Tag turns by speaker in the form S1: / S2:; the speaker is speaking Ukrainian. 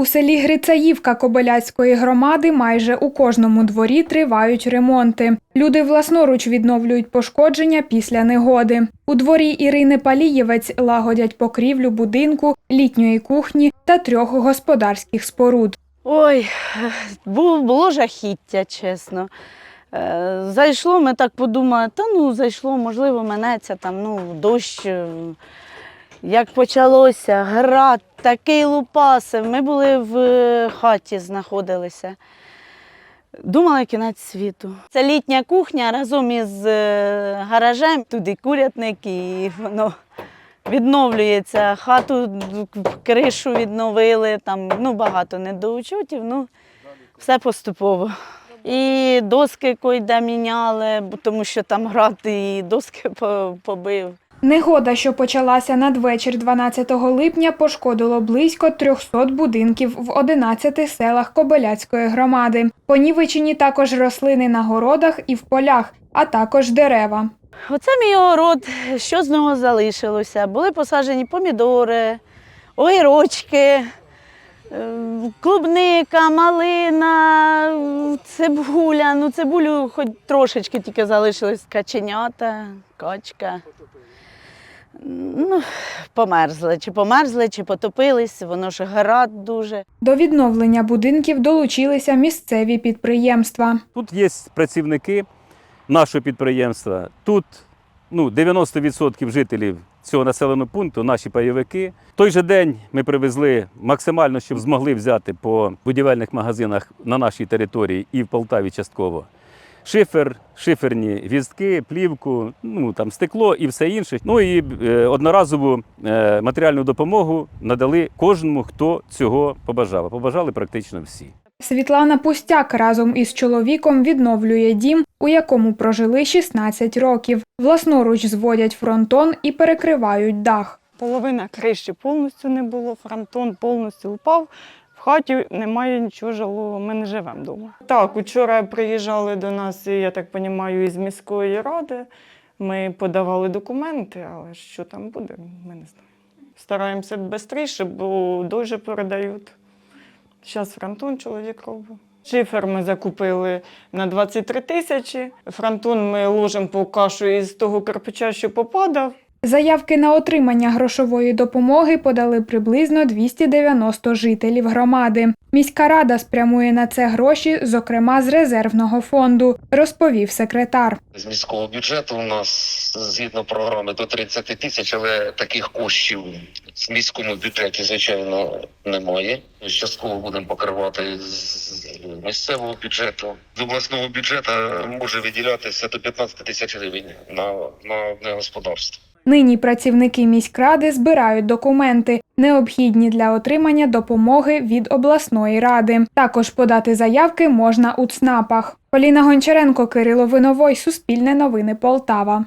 S1: У селі Грицаївка Кобиляцької громади майже у кожному дворі тривають ремонти. Люди власноруч відновлюють пошкодження після негоди. У дворі Ірини Палієвець лагодять покрівлю будинку, літньої кухні та трьох господарських споруд.
S2: Ой, було, жахіття, чесно. Е, Зайшло, ми так подумали, та ну зайшло, можливо, минеться там, ну, дощ. Як почалося, град, такий лупасив. Ми були в е, хаті, знаходилися. Думали кінець світу. Це літня кухня разом із е, гаражем, туди курятник і воно відновлюється. Хату, кришу відновили, там ну, багато недоучутів, ну все поступово. І доски койде міняли, тому що там град і доски побив.
S1: Негода, що почалася надвечір 12 липня, пошкодило близько 300 будинків в 11 селах Кобиляцької громади. Понівечені також рослини на городах і в полях, а також дерева.
S2: Оце мій огород, що з нього залишилося. Були посаджені помідори, огірочки, е, клубника, малина, цибуля. Ну, цибулю хоч трошечки тільки залишилось каченята, качка. Ну, померзли, чи померзли, чи потопились, воно ж град дуже.
S1: До відновлення будинків долучилися місцеві підприємства.
S3: Тут є працівники нашого підприємства. Тут ну, 90% жителів цього населеного пункту наші пайовики. В той же день ми привезли максимально, щоб змогли взяти по будівельних магазинах на нашій території і в Полтаві частково. Шифер, шиферні віздки, плівку, ну там стекло і все інше. Ну і е, одноразову е, матеріальну допомогу надали кожному, хто цього побажав. Побажали практично всі.
S1: Світлана Пустяк разом із чоловіком відновлює дім, у якому прожили 16 років. Власноруч зводять фронтон і перекривають дах.
S4: Половина криші повністю не було, фронтон повністю упав. Хаті немає нічого жилого, ми не живемо вдома. Так, учора приїжджали до нас, я так розумію, із міської ради. Ми подавали документи, але що там буде, ми не знаємо. Стараємося швидше, бо дуже передають. Зараз фронтон чоловік робить. Шифер ми закупили на 23 тисячі. Фронтон ми ложимо по кашу із того кирпича, що попадав.
S1: Заявки на отримання грошової допомоги подали приблизно 290 жителів громади. Міська рада спрямує на це гроші, зокрема з резервного фонду, розповів секретар.
S5: З міського бюджету у нас згідно програми до 30 тисяч, але таких коштів в міському бюджеті, звичайно, немає. Частково будемо покривати з місцевого бюджету. З обласного бюджету може виділятися до 15 тисяч гривень на, на одне господарство.
S1: Нині працівники міськради збирають документи, необхідні для отримання допомоги від обласної ради. Також подати заявки можна у ЦНАПах. Поліна Гончаренко, Кирило Виновой, Суспільне новини Полтава.